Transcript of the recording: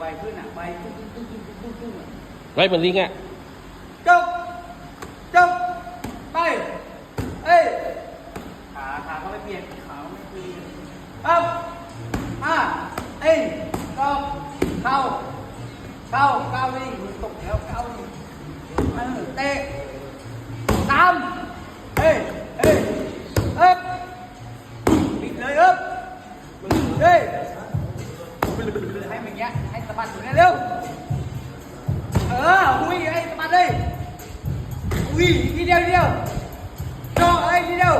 ไวขึ้นอะไวตุ้งตุ้งตุ้งตุ้งตุ้งตุ้งอะไว้เหมือนลิงอะจบจบไปเอ้ยขาขาเขาไม่เปลี่ยนขาเขาไม่เปลี่ยนปั๊บอะเอ้ยก็เข้าเข้าเข้านี่มึงตกแล้วเข้านี่เออเตะตามเอ้ยเอ้ยเอ๊บปิดเลยเอ๊บเฮ้ย ให้มันเงี้ยให้สะบัดอยู่เนี่ยเร็วเอออุ้ยให้สะบัดเลยอุ้ยทีเดียวทีเดียวจ่อให้ทีเดียว